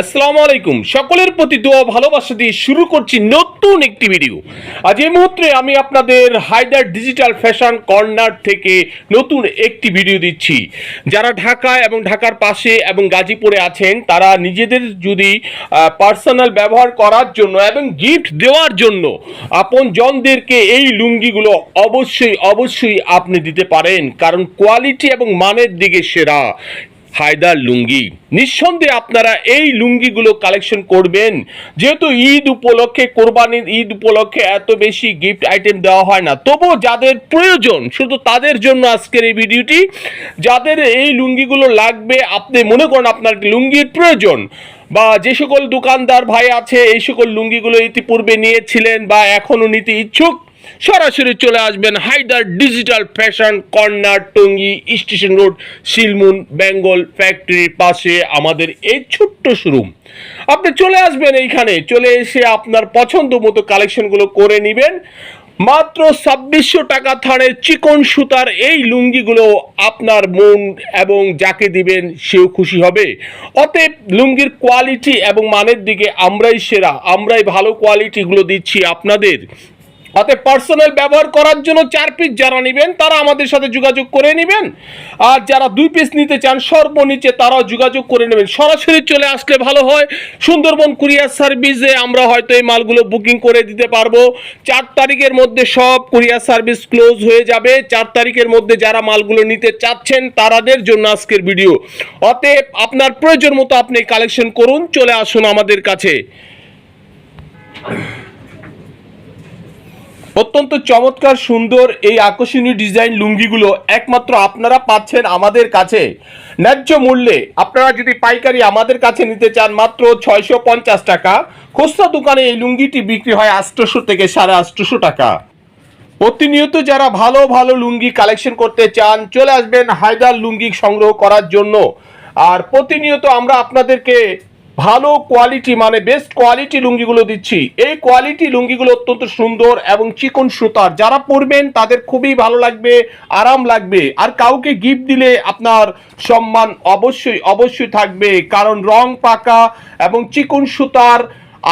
আসসালামু আলাইকুম। সকলের প্রতি দোয়া ভালোবাসা দিয়ে শুরু করছি নতুন একটি ভিডিও আজ এই মুহূর্তে আমি আপনাদের হায়দার ডিজিটাল ফ্যাশন কর্নার থেকে নতুন একটি ভিডিও দিচ্ছি। যারা ঢাকা এবং ঢাকার পাশে এবং গাজীপুরে আছেন, তারা নিজেদের যদি পার্সোনাল ব্যবহার করার জন্য এবং গিফট দেওয়ার জন্য আপন জনদেরকে এই লুঙ্গিগুলো অবশ্যই অবশ্যই আপনি দিতে পারেন। কারণ কোয়ালিটি এবং মানের দিকে সেরা। হায়দার লুঙ্গি। নিঃসন্দেহে আপনারা এই লুঙ্গিগুলো কালেকশন করবেন। যেহেতু ঈদ উপলক্ষে, কোরবানির ঈদ উপলক্ষে এত বেশি গিফট আইটেম দেওয়া হয় না। তবু যাদের প্রয়োজন, শুধু তাদের জন্য আজকের এই ভিডিওটি। যাদের এই লুঙ্গিগুলো লাগবে, আপনি মনে করেন আপনার লুঙ্গির প্রয়োজন। বা যে সকল দোকানদার ভাই আছে, এই সকল লুঙ্গিগুলো ইতিপূর্বে নিয়েছিলেন বা এখনও নিতে ইচ্ছুক সরাসরি চলে আসবেন Haider digital fashion corner, Tongi, station road Shilmun Bengal ফ্যাক্টরির পাশে আমাদের এই ছোট্ট শোরুম। আপনি চলে আসবেন এইখানে, চলে এসে আপনার পছন্দ মতো কালেকশনগুলো করে নেবেন। মাত্র ছাব্বিশশো টাকা থানের চিকন সুতার এই লুঙ্গিগুলো আপনার মন এবং যাকে দিবেন সেও খুশি হবে। অতএব লুঙ্গির কোয়ালিটি এবং মানের দিকে আমরাই সেরা, আমরাই ভালো কোয়ালিটিগুলো দিচ্ছি আপনাদের। অতএব পার্সোনাল ব্যবহার করার জন্য চার পিস যারা নেবেন, তারা আমাদের সাথে যোগাযোগ করে নেবেন। আর যারা দুই পিস নিতে চান, সর্বনিচে তারাও যোগাযোগ করে নেবেন। সরাসরি চলে আসলে ভালো হয়। সুন্দরবন কুরিয়ার সার্ভিসে আমরা হয়তো এই মালগুলো বুকিং করে দিতে পারব। চার তারিখের মধ্যে সব কুরিয়ার সার্ভিস ক্লোজ হয়ে যাবে। চার তারিখের মধ্যে যারা মালগুলো নিতে চাচ্ছেন, তারাদের জন্য আজকের ভিডিও। অতএব আপনার প্রয়োজন মতো আপনি কালেকশন করুন, চলে আসুন আমাদের কাছে। অত্যন্ত চমৎকার, সুন্দর এই আকর্ষণীয় ডিজাইন লুঙ্গিগুলো একমাত্র আপনারা পাচ্ছেন আমাদের কাছে। ন্যায্য মূল্যে আপনারা যদি পাইকারি আমাদের কাছে নিতে চান মাত্র ছয়শো পঞ্চাশ টাকা, খুচরা দোকানে এই লুঙ্গিটি বিক্রি হয় আটশোশো থেকে সাড়ে আটশোশো টাকা। প্রতিনিয়ত যারা ভালো ভালো লুঙ্গি কালেকশন করতে চান, চলে আসবেন হায়দার লুঙ্গি সংগ্রহ করার জন্য। আর প্রতিনিয়ত আমরা আপনাদেরকে ভালো কোয়ালিটি মানে বেস্ট কোয়ালিটি লুঙ্গিগুলো দিচ্ছি। এই কোয়ালিটি লুঙ্গিগুলো অত্যন্ত সুন্দর এবং চিকন সুতার। যারা পরবেন, তাদের খুবই ভালো লাগবে, আরাম লাগবে। আর কাউকে গিফট দিলে আপনার সম্মান অবশ্যই অবশ্যই থাকবে। কারণ রং পাকা এবং চিকন সুতার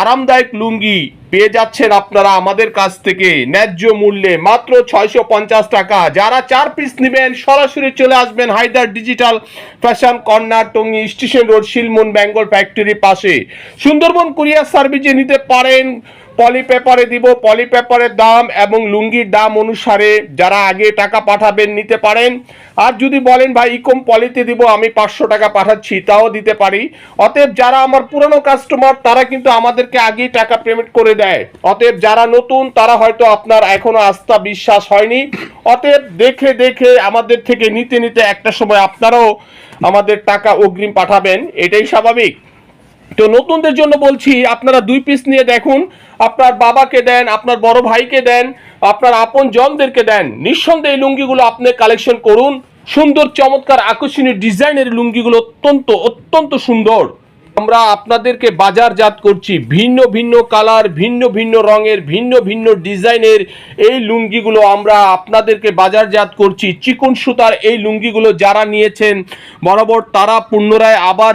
আরামদায়ক লুঙ্গি পেয়ে যাচ্ছেন আপনারা আমাদের কাছ থেকে। ন্যায্য মূল্যে মাত্র ছয়শো পঞ্চাশ টাকা। যারা চার পিস নেবেন, সরাসরি চলে আসবেন Haider digital fashion corner Tongi station road Shilmon Bengal ফ্যাক্টরির পাশে। সুন্দরবন কুরিয়ার সার্ভিসে নিতে পারেন পলি পেপারে দিব পলি পেপারের দাম এবং লুঙ্গির দাম অনুসারে যারা আগে টাকা পাঠাবেন নিতে পারেন। আর যদি বলেন, ভাই, ইকম পলিতে দিব, আমি পাঁচশো টাকা পাঠাচ্ছি, তাও দিতে পারি। অতএব যারা আমার পুরনো কাস্টমার তারা কিন্তু আমাদেরকে আগেই টাকা পেমেন্ট করে দেয়। অতএব যারা নতুন, তারা হয়তো আপনার এখনও আস্থা বিশ্বাস হয়নি। অতএব দেখে দেখে আমাদের থেকে নিতে নিতে একটা সময় আপনারাও আমাদের টাকা অগ্রিম পাঠাবেন। এটাই স্বাভাবিক। তো নতুনদের জন্য বলছি, আপনারা দুই পিস নিয়ে দেখুন। আপনার বাবাকে দেন, আপনার বড় ভাইকে দেন, আপনার আপন জনদেরকে দেন। নিঃসন্দেহে লুঙ্গিগুলো আপনি কালেকশন করুন। সুন্দর, চমৎকার, আকর্ষণীয় ডিজাইনের লুঙ্গিগুলো অত্যন্ত অত্যন্ত সুন্দর। আমরা আপনাদেরকে বাজারজাত করছি। ভিন্ন ভিন্ন কালার, ভিন্ন ভিন্ন রঙের, ভিন্ন ভিন্ন ডিজাইনের এই লুঙ্গিগুলো আমরা আপনাদেরকে বাজারজাত করছি। চিকন সুতার এই লুঙ্গিগুলো যারা নিয়েছেন, বরাবর তারা পুনরায় আবার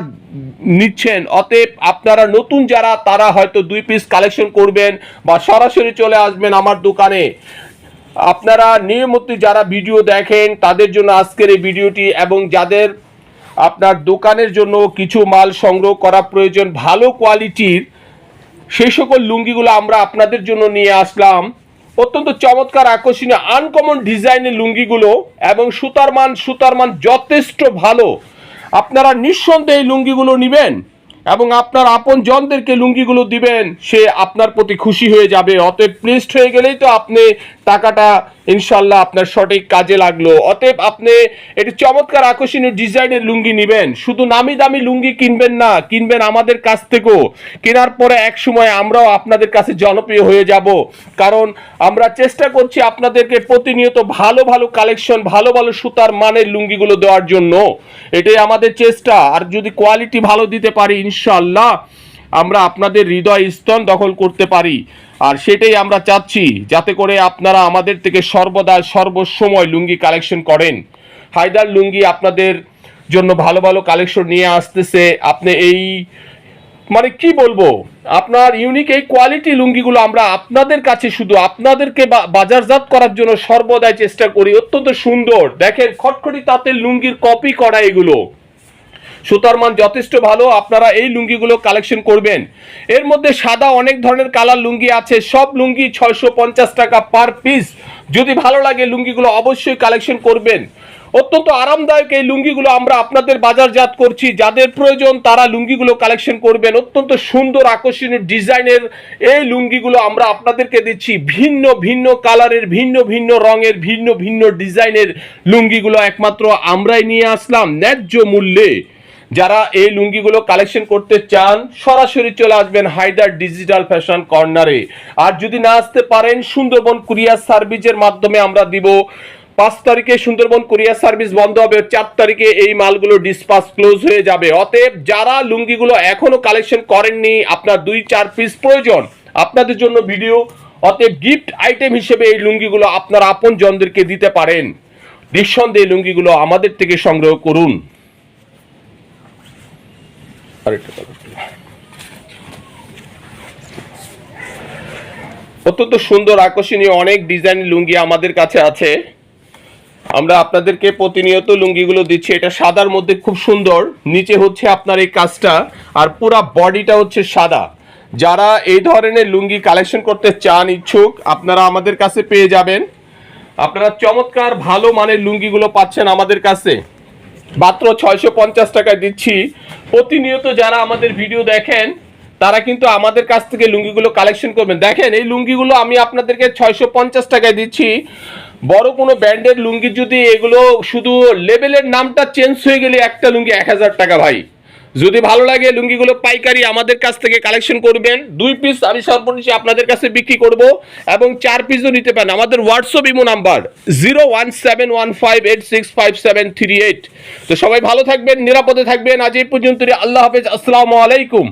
নিচ্ছেন। অতএব আপনারা নতুন যারা, তারা হয়তো দুই পিস কালেকশন করবেন বা সরাসরি চলে আসবেন আমার দোকানে। আপনারা নিয়মিত যারা ভিডিও দেখেন, তাদের জন্য আজকের এই ভিডিওটি এবং যাদের আপনার দোকানের জন্য কিছু মাল সংগ্রহ করা প্রয়োজন ভালো কোয়ালিটির সেই সকল লুঙ্গিগুলো আমরা আপনাদের জন্য নিয়ে আসলাম। অত্যন্ত চমৎকার, আকর্ষণীয় আনকমন ডিজাইনের লুঙ্গিগুলো এবং সুতার মান সুতার মান যথেষ্ট ভালো। আপনারা নিঃসন্দেহে এই লুঙ্গিগুলো নেবেন এবং আপনার আপন জনদেরকে লুঙ্গিগুলো দিবেন, সে আপনার প্রতি খুশি হয়ে যাবে। অতএব প্লিস্ট হয়ে গেলেই তো আপনি টাকাটা ইনশাল্লাহ আপনার সঠিক কাজে লাগল। অতএব আপনি একটি চমৎকার আকর্ষণীয় ডিজাইনের লুঙ্গি নেবেন। শুধু নামি দামি লুঙ্গি কিনবেন না, কিনবেন আমাদের কাছ থেকেও। কেনার পরে এক সময় আমরাও আপনাদের কাছে জনপ্রিয় হয়ে যাব। কারণ আমরা চেষ্টা করছি আপনাদেরকে প্রতিনিয়ত ভালো ভালো কালেকশন, ভালো ভালো সুতার মানের লুঙ্গিগুলো দেওয়ার জন্য। এটাই আমাদের চেষ্টা। আর যদি কোয়ালিটি ভালো দিতে পারি, ইনশাল্লাহ আমরা আপনাদের হৃদয় স্তন দখল করতে পারি। আর সেটাই আমরা চাচ্ছি, যাতে করে আপনারা আমাদের থেকে সর্বদা সর্বসময় লুঙ্গি কালেকশন করেন। হায়দার লুঙ্গি আপনাদের জন্য ভালো ভালো কালেকশন নিয়ে আসতেছে। আপনি এই মানে কি বলব, আপনার ইউনিক এই কোয়ালিটি লুঙ্গিগুলো আমরা আপনাদের কাছে শুধু আপনাদেরকে বাজারজাত করার জন্য সর্বদাই চেষ্টা করি। অত্যন্ত সুন্দর। দেখেন, খটখটি তাঁতের লুঙ্গির কপি করা এগুলো। সুতার মান যথেষ্ট ভালো, আপনারা এই লুঙ্গিগুলো কালেকশন করবেন। এর মধ্যে সাদা অনেক ধরনের কালার লুঙ্গি আছে, সব লুঙ্গি ছয়শো পঞ্চাশ টাকা পার পিস যদি ভালো লাগে লুঙ্গিগুলো অবশ্যই কালেকশন করবেন। অত্যন্ত আরামদায়ক এই লুঙ্গিগুলো আমরা আপনাদের বাজারজাত করছি, যাদের প্রয়োজন তারা লুঙ্গিগুলো কালেকশন করবেন। অত্যন্ত সুন্দর আকর্ষণীয় ডিজাইনের এই লুঙ্গিগুলো আমরা আপনাদেরকে দিচ্ছি, ভিন্ন ভিন্ন কালারের ভিন্ন ভিন্ন রঙের, ভিন্ন ভিন্ন ডিজাইনের লুঙ্গিগুলো। একমাত্র আমরাই নিয়ে আসলাম, ন্যায্য মূল্যে। যারা এই লুঙ্গিগুলো কালেকশন করতে চান, সরাসরি চলে আসবেন হায়দার ডিজিটাল ফ্যাশন কর্নারে আর যদি না আসতে পারেন, সুন্দরবন কুরিয়ার সার্ভিসের মাধ্যমে আমরা দিব। পাঁচ তারিখে সুন্দরবন কুরিয়ার সার্ভিস বন্ধ হবে, চার তারিখে এই মালগুলো ডিসপাস ক্লোজ হয়ে যাবে। অতএব যারা লুঙ্গিগুলো এখনও কালেকশন করেননি, আপনার দুই, চার পিস প্রয়োজন। আপনাদের জন্য ভিডিও অতএব গিফট আইটেম হিসেবে এই লুঙ্গিগুলো আপনার আপন জনদেরকে দিতে পারেন। নিঃসন্দেহে লুঙ্গিগুলো আমাদের থেকে সংগ্রহ করুন। অত্যন্ত সুন্দর, আকর্ষণীয় অনেক ডিজাইন লুঙ্গি আমাদের কাছে আছে। আমরা আপনাদেরকে প্রতিনিয়ত লুঙ্গিগুলো দিচ্ছি। এটা সাদার মধ্যে খুব সুন্দর। নিচে হচ্ছে আপনার এই কাজটা। আর পুরা বডিটা হচ্ছে সাদা। যারা এই ধরনের লুঙ্গি কালেকশন করতে চান ইচ্ছুক, আপনারা আমাদের কাছে পেয়ে যাবেন। আপনারা চমৎকার ভালো মানের লুঙ্গিগুলো পাচ্ছেন আমাদের কাছে। মাত্র ছয়শো পঞ্চাশ টাকায় দিচ্ছি। প্রতিনিয়ত যারা আমাদের ভিডিও দেখেন, তারা কিন্তু আমাদের কাছ থেকে লুঙ্গিগুলো কালেকশন করবেন। দেখেন, এই লুঙ্গিগুলো আমি আপনাদেরকে ছয়শো পঞ্চাশ টাকায় দিচ্ছি। বড় কোনো ব্র্যান্ডের লুঙ্গি যদি এগুলো শুধু লেবেলের নামটা চেঞ্জ হয়ে গেলে একটা লুঙ্গি এক হাজার টাকা ভাই। যদি ভালো লাগে লুঙ্গিগুলো পাইকারি আমাদের কাছ থেকে কালেকশন করবেন, দুই পিস আমি সর্বনিচে আপনাদের কাছে বিক্রি করব এবং চার পিসও নিতে পারেন। আমাদের WhatsApp imo number zero one seven one five eight six five seven three eight তো সবাই ভালো থাকবেন, নিরাপদে থাকবেন। আজ এই পর্যন্ত আল্লাহ হাফেজ। আসসালামু আলাইকুম।